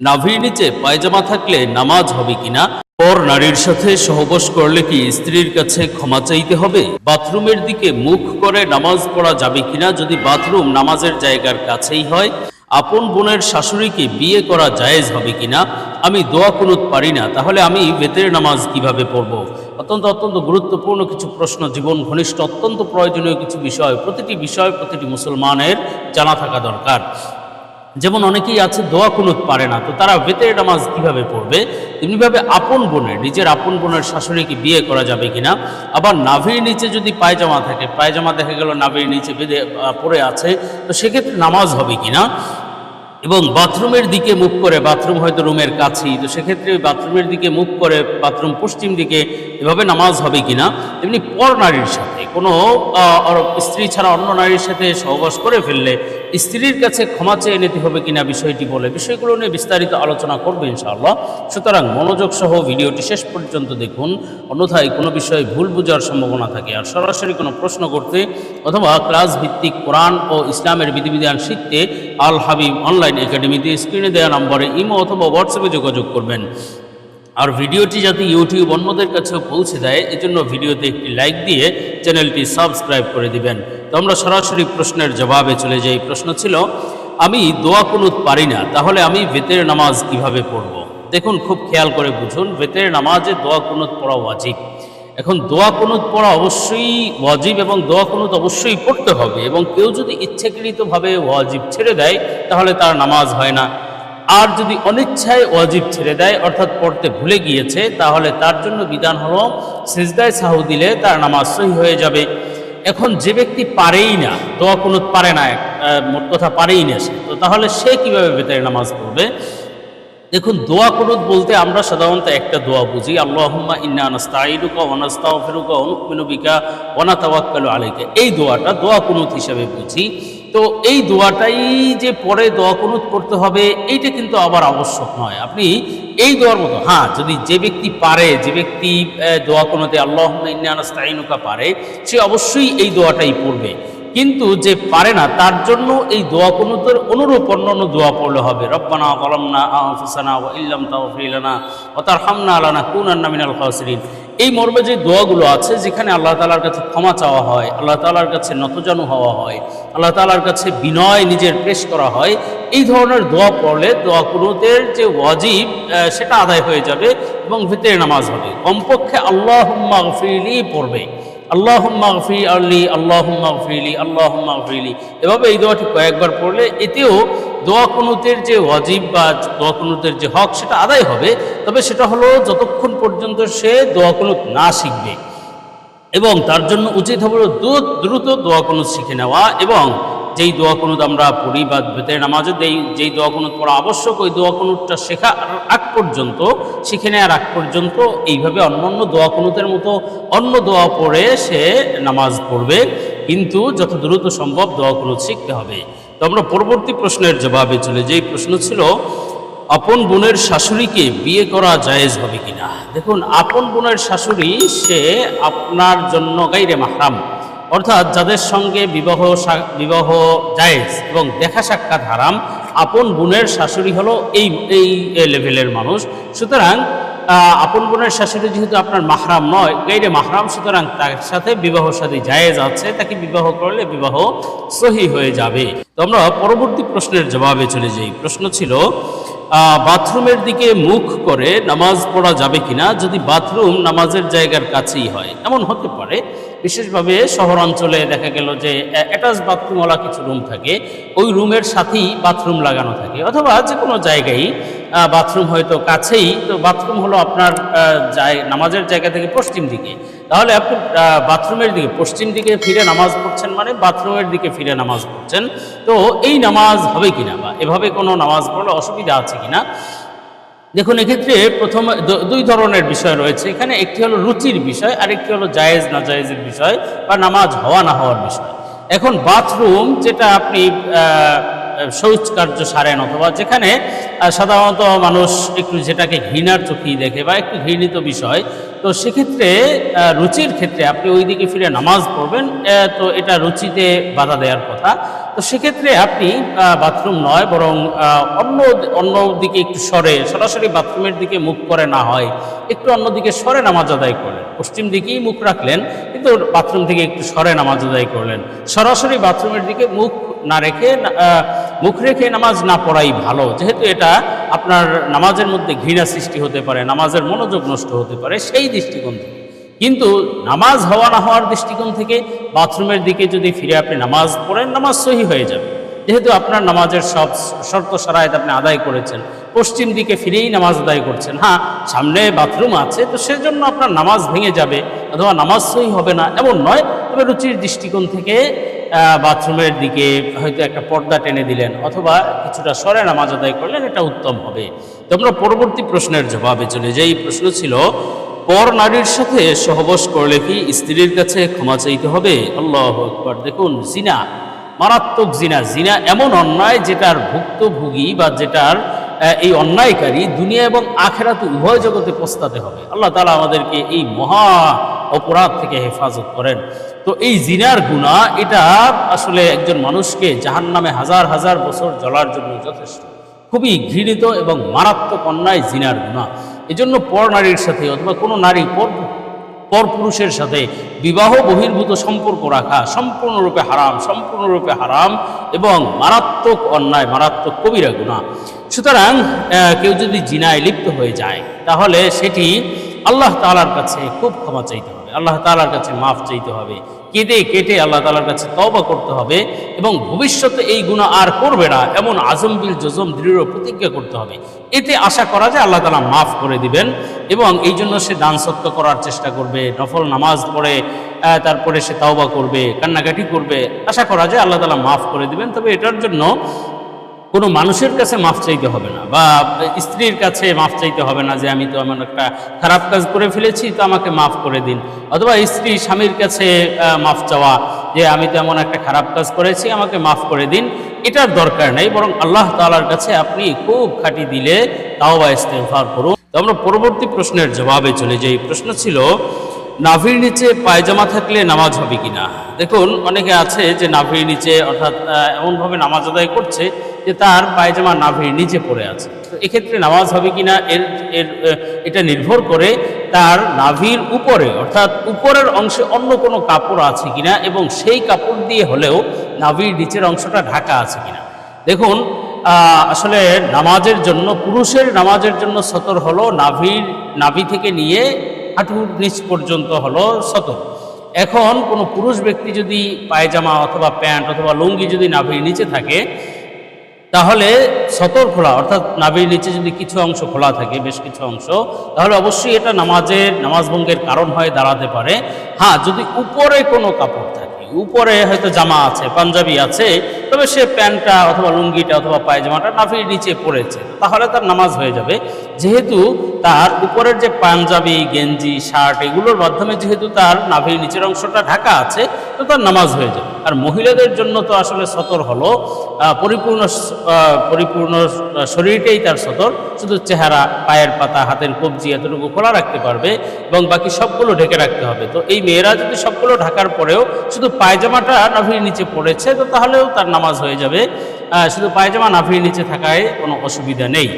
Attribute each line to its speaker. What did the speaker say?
Speaker 1: নাভির নিচে পায়জামা থাকলে নামাজ হবে কিনা? পর নারীর সাথে সহবাস করলে কি স্ত্রীর কাছে ক্ষমা চাইতে হবে? বাথরুমের দিকে মুখ করে নামাজ পড়া যাবে কিনা যদি বাথরুম নামাজের জায়গার কাছেই হয়? আপন বোনের শাশুড়িকে বিয়ে করা জায়েজ হবে কিনা? আমি দোয়া কুনুত পারি না, তাহলে আমি বেতের নামাজ কীভাবে পড়ব? অত্যন্ত অত্যন্ত গুরুত্বপূর্ণ কিছু প্রশ্ন, জীবন ঘনিষ্ঠ, অত্যন্ত প্রয়োজনীয় কিছু বিষয়, প্রতিটি বিষয় প্রতিটি মুসলমানের জানা থাকা দরকার। যেমন অনেকেই আছে, দোয়া কুনুত পারে না, তো তারা বেতের নামাজ কীভাবে পড়বে? তেমনিভাবে আপন বোনের নিজের আপন বোনের শাশুড়িকে বিয়ে করা যাবে কিনা? আবার নাভির নিচে যদি পায়জামা থাকে, পায়জামা দেখা গেল নাভির নিচে বেঁধে পড়ে আছে, তো সেক্ষেত্রে নামাজ হবে কিনা? এবং বাথরুমের দিকে মুখ করে, বাথরুম হয়তো রুমের কাছেই, তো সেক্ষেত্রে বাথরুমের দিকে মুখ করে, বাথরুম পশ্চিম দিকে, এভাবে নামাজ হবে কিনা? তেমনি পর নারীর সাথে, কোনো স্ত্রী ছাড়া অন্য নারীর সাথে সহবাস করে ফেললে স্ত্রীর কাছে ক্ষমা চেয়ে নিতে হবে কিনা বিষয়টি বলে বিষয়গুলো নিয়ে বিস্তারিত আলোচনা করবে ইনশাআল্লাহ। সুতরাং মনোযোগ সহ ভিডিওটি শেষ পর্যন্ত দেখুন। অন্যথায় কোনো বিষয়ে ভুল বোঝার সম্ভাবনা থাকে। আর সরাসরি কোনো প্রশ্ন করতে অথবা ক্লাস ভিত্তিক কোরআন ও ইসলামের বিধিবিধান শিখতে আল হাবিব অনলাইন একাডেমিতে স্ক্রিনে দেওয়া নম্বরে ইমো অথবা হোয়াটসঅ্যাপে যোগাযোগ করবেন। আর ভিডিওটি যাতে ইউটিউব অন্যদের কাছেও পৌঁছে দেয়, এজন্য ভিডিওতে একটি লাইক দিয়ে চ্যানেলটি সাবস্ক্রাইব করে দিবেন। তো আমরা সরাসরি প্রশ্নের জবাবে চলে যাই। প্রশ্ন ছিল, আমি দোয়া কুনুত পারি না, তাহলে আমি বেতের নামাজ কীভাবে পড়ব? দেখুন, খুব খেয়াল করে বুঝুন বেতের নামাজে দোয়া কুনুত পড়া ওয়াজিব। এখন দোয়া কুনুত পড়া অবশ্যই ওয়াজিব এবং দোয়া কুনুত অবশ্যই পড়তে হবে এবং কেউ যদি ইচ্ছাকৃতভাবে ওয়াজিব ছেড়ে দেয়, তাহলে তার নামাজ হয় না। আর যদি অনিচ্ছায় ওয়াজিব ছেড়ে দেয়, অর্থাৎ পড়তে ভুলে গিয়েছে, তাহলে তার জন্য বিধান হলো, সেজদায় সাহু দিলে তার নামাজ সহি হয়ে যাবে। এখন যে ব্যক্তি পারেই না, দোয়া কুনুত পারে না মোট কথা পারেই না সে, তো তাহলে সে কীভাবে বেতারে নামাজ পড়বে? দেখুন, দোয়া কুনুত বলতে আমরা সাধারণত একটা দোয়া বুঝি, আল্লাহুম্মা ইন্না বিকা ওয়া নাতাওয়াক্কালু আলাইকা। এই দোয়াটা দোয়া কুনুত হিসাবে বুঝি। তো এই দোয়াটাই যে পরে দোয়া কুনুত করতে হবে, এইটা কিন্তু আবার আবশ্যক নয়। আপনি এই দোয়ার মতো হ্যাঁ যদি যে ব্যক্তি পারে, যে ব্যক্তি দোয়া কুনুতে আল্লাহুম্মা ইন্না নাস্তাঈনুকা পারে, সে অবশ্যই এই দোয়াটাই পড়বে। কিন্তু যে পারে না, তার জন্য এই দোয়া কুনুতের অনুরূপ অন্যান্য দোয়া পড়লে হবে। রব্বানা কলমনা আহফিসানা ও ইল্লাম তাওফিলানা ও তার হামনা আলানা কুনান্না মিনাল খাসিরিন। এই মর্মে যে দোয়াগুলো আছে, যেখানে আল্লাহ তালার কাছে ক্ষমা চাওয়া হয়, আল্লাহ তালার কাছে নতজানু হওয়া হয়, আল্লাহ তালার কাছে বিনয় নিজের পেশ করা হয়, এই ধরনের দোয়া পড়লে দোয়া কুনুতের যে ওয়াজিব সেটা আদায় হয়ে যাবে এবং ভিতরে নামাজ হবে। কমপক্ষে আল্লাহ গফিলি পড়বে। আল্লাহুম্মা গফি আল্লি আল্লাহুম্মা গফিলি আল্লাহুম্মা গফিলি এভাবে এই দোয়াটি কয়েকবার পড়লে এতেও দোয়া কুনুতের যে ওয়াজিব বা দোয়া কুনুতের যে হক সেটা আদায় হবে, তবে সেটা হলো যতক্ষণ পর্যন্ত সে দোয়া কুনুত না শিখবে। এবং তার জন্য উচিত হবে দ্রুত দ্রুত দোয়া কুনুত শিখে নেওয়া এবং যেই দোয়া কুনুত আমরা পড়ি বা বেতের নামাজে যেই যেই দোয়া কুনুত পড়া আবশ্যক, ওই দোয়া কুনুতটা শেখা আগ পর্যন্ত, শিখে নেওয়ার আগ পর্যন্ত এইভাবে অন্য অন্য দোয়া কুনুতের মতো অন্য দোয়া পড়ে সে নামাজ পড়বে। কিন্তু যত দ্রুত সম্ভব দোয়া কুনুত শিখতে হবে। তো আমরা পরবর্তী প্রশ্নের জবাবে চলে যেই। প্রশ্ন ছিল, আপন বোনের শাশুড়িকে বিয়ে করা জায়েজ হবে কিনা? দেখুন, আপন বোনের শাশুড়ি, সে আপনার জন্য গাইরে মাহরাম। অর্থাৎ যাদের সঙ্গে বিবাহ বিবাহ জায়েজ এবং দেখা সাক্ষাৎ হারাম, আপন বোনের শাশুড়ি হলো এই এই লেভেলের মানুষ। সুতরাং আপন বোনের শাশুড়ি যেহেতু আপনার মাহরাম নয়, গাইরে মাহরাম, সুতরাং তার সাথে বিবাহ সাথী জায়েজ আছে, তাকে বিবাহ করলে বিবাহ সহি হয়ে যাবে। তো আমরা পরবর্তী প্রশ্নের জবাবে চলে যাই। প্রশ্ন ছিল বাথরুমের দিকে মুখ করে নামাজ পড়া যাবে কিনা যদি বাথরুম নামাজের জায়গার কাছেই হয়? এমন হতে পারে। বিশেষভাবে শহর অঞ্চলে দেখা গেল যে অ্যাটাচ বাথরুমওয়ালা কিছু রুম থাকে, ওই রুমের সাথেই বাথরুম লাগানো থাকে, অথবা যে কোনো জায়গায় বাথরুম হয়তো কাছেই। তো বাথরুম হলো আপনার নামাজের জায়গা থেকে পশ্চিম দিকে। তাহলে আপনি বাথরুমের দিকে, পশ্চিম দিকে ফিরে নামাজ পড়ছেন মানে বাথরুমের দিকে ফিরে নামাজ পড়ছেন। তো এই নামাজ হবে কিনা বা এভাবে কোনো নামাজ পড়লে অসুবিধা আছে কিনা? দেখুন, এক্ষেত্রে প্রথম দুই ধরনের বিষয় রয়েছে। এখানে একটি হলো রুচির বিষয় আর একটি হলো জায়েজ না জায়েজের বিষয় বা নামাজ হওয়া না হওয়ার বিষয়। এখন বাথরুম যেটা আপনি শৌচ কার্য সারেন অথবা যেখানে সাধারণত মানুষ একটু যেটাকে ঘৃণার চোখেই দেখে বা একটু ঘৃণিত বিষয়, তো সেক্ষেত্রে রুচির ক্ষেত্রে আপনি ওই দিকে ফিরে নামাজ পড়বেন তো এটা রুচিতে বাধা দেওয়ার কথা। তো সেক্ষেত্রে আপনি বাথরুম নয়, বরং অন্য অন্য দিকে একটু সরে, সরাসরি বাথরুমের দিকে মুখ করে না হয়, একটু অন্য দিকে সরে নামাজ আদায় করলেন। পশ্চিম দিকেই মুখ রাখলেন, কিন্তু বাথরুম থেকে একটু সরে নামাজ আদায় করলেন। সরাসরি বাথরুমের দিকে মুখ না রেখে মুখ রেখে নামাজ না পড়াই ভালো। যেহেতু এটা আপনার নামাজের মধ্যে ঘৃণা সৃষ্টি হতে পারে, নামাজের মনোযোগ নষ্ট হতে পারে, সেই দৃষ্টিকোণ থেকে। কিন্তু নামাজ হওয়া না হওয়ার দৃষ্টিকোণ থেকে বাথরুমের দিকে যদি ফিরে আপনি নামাজ পড়েন, নামাজ সহি হয়ে যাবে। যেহেতু আপনার নামাজের সব শর্ত সারায়ত আপনি আদায় করেছেন, পশ্চিম দিকে ফিরেই নামাজ আদায় করছেন। হ্যাঁ সামনে বাথরুম আছে, তো সেজন্য আপনার নামাজ ভেঙে যাবে, অথবা নামাজ সহি হবে না, এমন নয়। তবে রুচির দৃষ্টিকোণ থেকে বাথরুমের দিকে হয়তো একটা পর্দা টেনে দিলেন অথবা কিছুটা সরে নামাজ আদায় করলেন, এটা উত্তম হবে। তো আমরা পরবর্তী প্রশ্নের জবাবে চলে যাই। প্রশ্ন ছিল, পর নারীর সাথে সহবাস করলে কি স্ত্রীর কাছে ক্ষমা চাইতে হবে? আল্লাহ আকবার। দেখুন, জিনা, মারাত্মক জিনা। জিনা এমন অন্যায় যেটার ভুক্তভোগী বা যেটার এই অন্যায়কারী দুনিয়া এবং আখেরাতে উভয় জগতে পস্তাতে হবে। আল্লাহ তালা আমাদেরকে এই মহা অপরাধ থেকে হেফাজত করেন। তো এই জিনার গুণা এটা আসলে একজন মানুষকে জাহান নামে হাজার হাজার বছর জ্বলার জন্য যথেষ্ট। খুবই ঘৃণিত এবং মারাত্মক অন্যায় জিনার গুণা এজন্য পর নারীর সাথে অথবা কোনো নারী পর পরপুরুষের সাথে বিবাহ বহির্ভূত সম্পর্ক রাখা সম্পূর্ণরূপে হারাম সম্পূর্ণরূপে হারাম এবং মারাত্মক অন্যায়, মারাত্মক কবিরা গুণা সুতরাং কেউ যদি জিনায় লিপ্ত হয়ে যায়, তাহলে সেটি আল্লাহ তালার কাছে খুব ক্ষমা চাইতে আল্লাহ তালার কাছে মাফ চাইতে হবে। কেটে কেটে আল্লাহ তালার কাছে তওবা করতে হবে এবং ভবিষ্যতে এই গুণা আর করবে না এমন আজমবিল জজম দৃঢ় প্রতিজ্ঞা করতে হবে। এতে আশা করা যায় আল্লাহ তালা মাফ করে দিবেন এবং এই জন্য সে দান সত্য করার চেষ্টা করবে, নফল নামাজ পড়ে তারপরে সে তাওবা করবে, কান্নাকাটি করবে। আশা করা যায় আল্লাহ তালা মাফ করে দিবেন। তবে এটার জন্য কোনো মানুষের কাছে মাফ চাইতে হবে না বা স্ত্রীর কাছে মাফ চাইতে হবে না যে আমি তো এমন একটা খারাপ কাজ করে ফেলেছি, তো আমাকে মাফ করে দিন। অথবা স্ত্রী স্বামীর কাছে মাফ চাওয়া যে আমি তো এমন একটা খারাপ কাজ করেছি, আমাকে মাফ করে দিন। এটার দরকার নেই, বরং আল্লাহ তালার কাছে আপনি খুব খাঁটি দিলে তাও বা ইস্তেফার করুন। তো আমরা পরবর্তী প্রশ্নের জবাবে চলে যাই। প্রশ্ন ছিল নাভির নিচে পায়জামা থাকলে নামাজ হবে কিনা? দেখুন, অনেকে আছে যে নাভির নিচে, অর্থাৎ এমনভাবে নামাজ আদায় করছে যে তার পায়জামা নাভির নিচে পড়ে আছে। তো এক্ষেত্রে নামাজ হবে কিনা, এর এর এটা নির্ভর করে তার নাভির উপরে, অর্থাৎ উপরের অংশে অন্য কোনো কাপড় আছে কিনা এবং সেই কাপড় দিয়ে হলেও নাভির নিচের অংশটা ঢাকা আছে কিনা। দেখুন আসলে নামাজের জন্য, পুরুষের নামাজের জন্য সতর হলো নাভির, নাভি থেকে নিয়ে হাঁটুর নিচ পর্যন্ত হলো শত এখন কোনো পুরুষ ব্যক্তি যদি পায়জামা অথবা প্যান্ট অথবা লুঙ্গি যদি নাভির নিচে থাকে, তাহলে সতর খোলা, অর্থাৎ নাভির নিচে যদি কিছু অংশ খোলা থাকে, বেশ কিছু অংশ, তাহলে অবশ্যই এটা নামাজের, নামাজ ভঙ্গের কারণ হয় দাঁড়াতে পারে। হ্যাঁ যদি উপরে কোনো কাপড় থাকে উপরে হয়তো জামা আছে, পাঞ্জাবি আছে, তবে সে প্যান্টটা অথবা লুঙ্গিটা অথবা পায়জামাটা নাফির নিচে পড়েছে, তাহলে তার নামাজ হয়ে যাবে। যেহেতু তার উপরের যে পাঞ্জাবি, গেঞ্জি, শার্ট, এগুলোর মাধ্যমে যেহেতু তার নাভির নিচের অংশটা ঢাকা আছে, তো তার নামাজ হয়ে যাবে। আর মহিলাদের জন্য তো আসলে সতর হলো পরিপূর্ণ পরিপূর্ণ শরীরটাই তার সতর, শুধু চেহারা, পায়ের পাতা, হাতের কবজি এতটুকু খোলা রাখতে পারবে এবং বাকি সবগুলো ঢেকে রাখতে হবে। তো এই মেয়েরা যদি সবগুলো ঢাকার পরেও শুধু পায়জামাটা নাভির নিচে পড়েছে, তো তাহলেও তার নামাজ হয়ে যাবে। শুধু পায়জামা নাভির নিচে থাকায় কোনো অসুবিধা নেই।